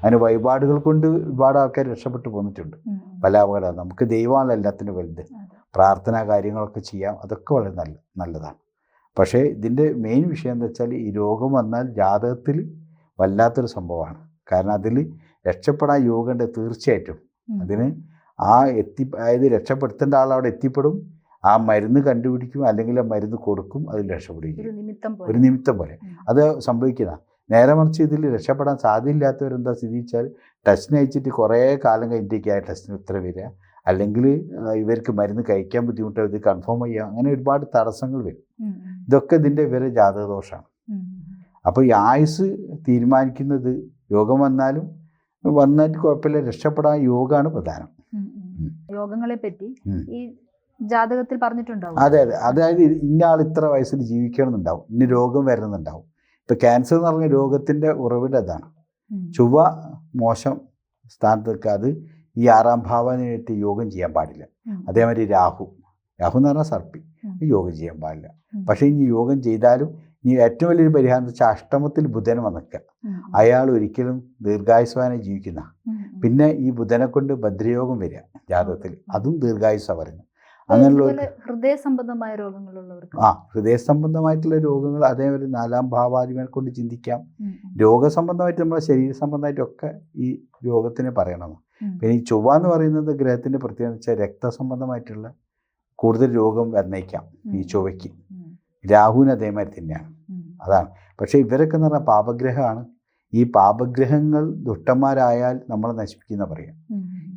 അങ്ങനെ വഴിപാടുകൾ കൊണ്ട് ഒരുപാട് ആൾക്കാർ രക്ഷപ്പെട്ടു പോന്നിട്ടുണ്ട്. പല അപകടം. നമുക്ക് ദൈവമാണ് എല്ലാത്തിനും വലുത്. പ്രാർത്ഥനാ കാര്യങ്ങളൊക്കെ ചെയ്യാം. അതൊക്കെ വളരെ നല്ല നല്ലതാണ്. പക്ഷേ ഇതിന്റെ മെയിൻ വിഷയം എന്താ വെച്ചാൽ ഈ രോഗം വന്നാൽ ജാതകത്തിൽ വല്ലാത്തൊരു സംഭവമാണ്. കാരണം അതിൽ രക്ഷപ്പെടാൻ യോഗമുണ്ട് തീർച്ചയായിട്ടും. അതിന് ആ എത്തി അതായത് രക്ഷപ്പെടുത്തേണ്ട ആൾ അവിടെ എത്തിപ്പെടും. ആ മരുന്ന് കണ്ടുപിടിക്കും. അല്ലെങ്കിൽ ആ മരുന്ന് കൊടുക്കും. അതിൽ രക്ഷപ്പെടുകയും ഒരു നിമിത്തം പോലെ. നിമിത്തം പോലെ. അത് സംഭവിക്കുന്ന നേരെ മറിച്ച് ഇതിൽ രക്ഷപ്പെടാൻ സാധ്യമില്ലാത്തവരെന്താ സ്ഥിതി വെച്ചാൽ ടെസ്റ്റിന് അയച്ചിട്ട് കുറേ കാലം കഴിഞ്ഞിട്ടേക്ക് ആ ടെസ്റ്റിന് ഉത്തരം വരിക. അല്ലെങ്കിൽ ഇവർക്ക് മരുന്ന് കഴിക്കാൻ ബുദ്ധിമുട്ട് ഇത് കൺഫേം ചെയ്യുക അങ്ങനെ ഒരുപാട് തടസ്സങ്ങൾ വരും. ഇതൊക്കെ ഇതിന്റെ ഇവരെ ജാതകദോഷമാണ്. അപ്പോൾ ഈ ആയുസ് തീരുമാനിക്കുന്നത് യോഗം വന്നാലും വന്നിട്ട് കുഴപ്പമില്ല രക്ഷപ്പെടാൻ യോഗമാണ് പ്രധാനം. യോഗങ്ങളെ പറ്റി ഈ ജാതകത്തിൽ പറഞ്ഞിട്ടുണ്ടാവും? അതെ അതെ. അതായത് ഇന്ന ആൾ ഇത്ര വയസ്സിൽ ജീവിക്കണമെന്നുണ്ടാവും. ഇന്ന രോഗം വരുന്നുണ്ടാവും ഇപ്പം ക്യാൻസർ എന്ന് പറഞ്ഞ രോഗത്തിന്റെ ഉറവിടം അതാണ്. ചുവ ചൊവ്വ മോശം സ്ഥാനത്തൊക്കെ അത് ഈ ആറാം ഭാവനായിട്ട് യോഗം ചെയ്യാൻ പാടില്ല. അതേമാതിരി രാഹു. രാഹു എന്ന് പറഞ്ഞാൽ സർപ്പി. യോഗം ചെയ്യാൻ പാടില്ല. പക്ഷേ ഇനി യോഗം ചെയ്താലും ഇനി ഏറ്റവും വലിയൊരു പരിഹാരം എന്ന് വെച്ചാൽ അഷ്ടമത്തിൽ ബുധൻ വന്നിക്കുക അയാൾ ഒരിക്കലും ദീർഘായുസ്വാനെ ജീവിക്കുന്ന. പിന്നെ ഈ ബുധനെ കൊണ്ട് ഭദ്രയോഗം വരിക ജാതകത്തിൽ. അതും ദീർഘായുസ്വ പറയുന്നത്. അങ്ങനെയുള്ള ഹൃദയ സംബന്ധമായ രോഗങ്ങളുള്ളവർക്ക് ആ ഹൃദയ സംബന്ധമായിട്ടുള്ള രോഗങ്ങൾ അതേപോലെ നാലാം ഭാവാധിപനെ കൊണ്ട് ചിന്തിക്കാം. രോഗസംബന്ധമായിട്ട് നമ്മുടെ ശരീര സംബന്ധമായിട്ടൊക്കെ ഈ രോഗത്തിന് പറയണം. പിന്നെ ഈ ചൊവ്വ എന്ന് പറയുന്നത് ഗ്രഹത്തിന്റെ പ്രത്യേകത വെച്ചാൽ രക്തസംബന്ധമായിട്ടുള്ള കൂടുതൽ രോഗം വന്നേക്കാം ഈ. ചൊവ്വയ്ക്ക്. രാഹുവിന് അതേമാതിരി തന്നെയാണ്. അതാണ്. പക്ഷേ ഇവരൊക്കെ എന്ന് പറഞ്ഞാൽ പാപഗ്രഹമാണ്. ഈ പാപഗ്രഹങ്ങൾ ദുഷ്ടന്മാരായാൽ നമ്മളെ നശിപ്പിക്കുന്ന പറയാം.